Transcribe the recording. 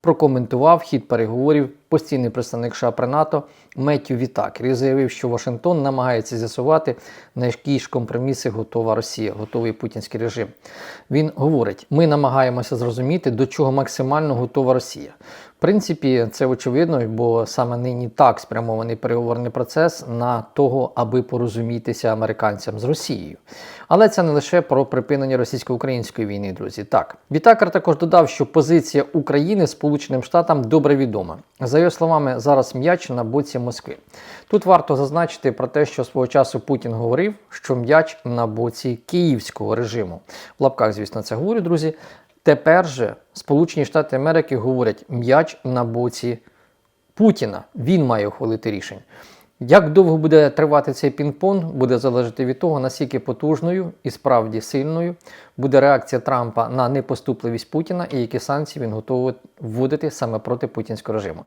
Прокоментував хід переговорів постійний представник США при НАТО Меттю Вітакер і заявив, що Вашингтон намагається з'ясувати, на які ж компроміси готова Росія, готовий путінський режим. Він говорить: ми намагаємося зрозуміти, до чого максимально готова Росія. В принципі, це очевидно, бо саме нині так спрямований переговорний процес на того, аби порозумітися американцям з Росією. Але це не лише про припинення російсько-української війни, друзі. Так, Вітакер також додав, що позиція України Сполученим Штатам добре відома. За його словами, зараз м'яч на боці Москви. Тут варто зазначити про те, що свого часу Путін говорив, що м'яч на боці київського режиму. В лапках, звісно, це говорю, друзі. Тепер же Сполучені Штати Америки говорять м'яч на боці Путіна. Він має ухвалити рішення. Як довго буде тривати цей пінг-понг, буде залежати від того, наскільки потужною і справді сильною буде реакція Трампа на непоступливість Путіна і які санкції він готовий вводити саме проти путінського режиму.